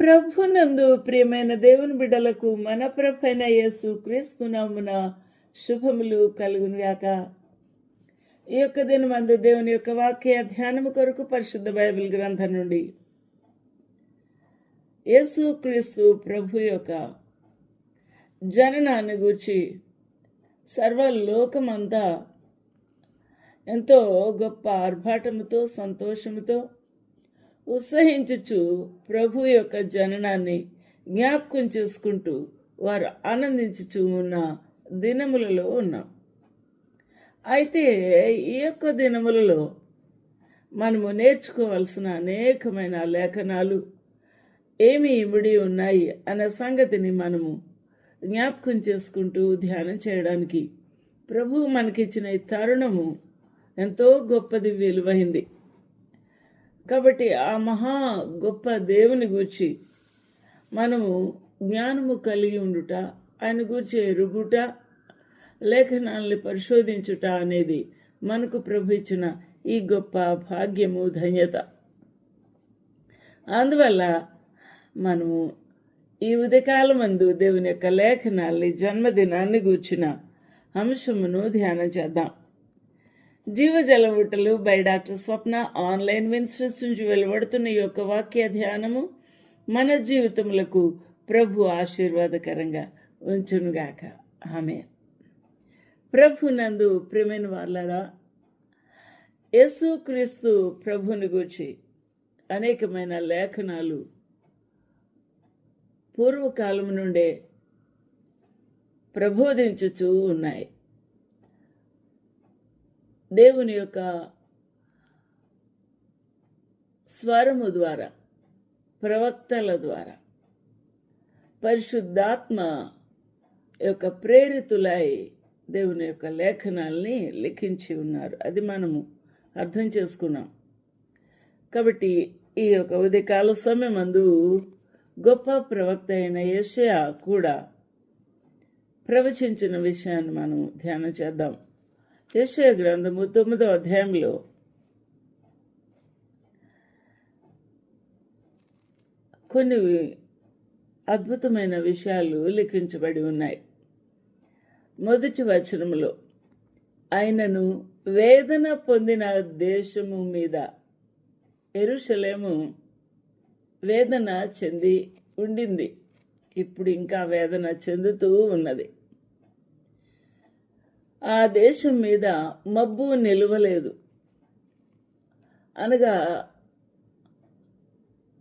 ప్రభునందు ప్రియమైన దేవుని బిడ్డలకు మన ప్రభైన యేసు క్రీస్తు నమ్మున శుభములు కలుగునుగాక. ఈ యొక్క దినమందు దేవుని యొక్క వాక్య ధ్యానము కొరకు పరిశుద్ధ బైబిల్ గ్రంథం నుండి యేసు క్రీస్తు ప్రభు యొక్క జననాన్ని గూర్చి సర్వలోకమంతా ఎంతో గొప్ప ఆర్భాటముతో సంతోషముతో ఉత్సహించుచు ప్రభు యొక్క జననాన్ని జ్ఞాపకం చేసుకుంటూ వారు ఆనందించుచు ఉన్న దినములలో ఉన్నాం. అయితే ఈ యొక్క దినములలో మనము నేర్చుకోవాల్సిన అనేకమైన లేఖనాలు ఏమి ఇమిడి ఉన్నాయి అనే సంగతిని మనము జ్ఞాపకం చేసుకుంటూ ధ్యానం చేయడానికి ప్రభు మనకిచ్చిన ఈ తరుణము ఎంతో గొప్పది విలువైంది. కాబట్టి ఆ మహా గొప్ప దేవుని గూర్చి మనము జ్ఞానము కలిగి ఉండుట ఆయన గూర్చి ఎరుగుట లేఖనాల్ని పరిశోధించుట అనేది మనకు ప్రభు ఇచ్చిన ఈ గొప్ప భాగ్యము ధన్యత. అందువల్ల మనము ఈ ఉదయకాలం మందు దేవుని యొక్క లేఖనాల్ని జన్మదినాన్ని గూర్చిన అంశమును ధ్యానం చేద్దాం. జీవజల ఊటలు by doctor Swapna online institutes నుంచి వెలువడుతున్న ఈ యొక్క వాక్య ధ్యానము మన జీవితములకు ప్రభు ఆశీర్వాదకరంగా ఉంచునుగాక. ఆమె ప్రభు నందు ప్రేమైన వాళ్ళరా యేసు క్రీస్తు ప్రభుని గూర్చి అనేకమైన లేఖనాలు పూర్వకాలం నుండే ప్రబోధించుచూ ఉన్నాయి. దేవుని యొక్క స్వరము ద్వారా ప్రవక్తల ద్వారా పరిశుద్ధాత్మ యొక్క ప్రేరితులై దేవుని యొక్క లేఖనాల్ని లిఖించి ఉన్నారు. అది మనము అర్థం చేసుకున్నాం. కాబట్టి ఈ యొక్క ఉదయకాల సమయమందు గొప్ప ప్రవక్త అయిన యెషయా కూడా ప్రవచించిన విషయాన్ని మనం ధ్యానం చేద్దాం. యెషయా గ్రంథము తొమ్మిదో అధ్యాయంలో. కొన్ని అద్భుతమైన విషయాలు లిఖించబడి ఉన్నాయి. మొదటి వచనములో ఆయనను వేదన పొందిన దేశము మీద ఎరుషలేము వేదన చెంది ఉండింది. ఇప్పుడు ఇంకా వేదన చెందుతూ ఉన్నది. ఆ దేశం మీద మబ్బు నిలవలేదు. అనగా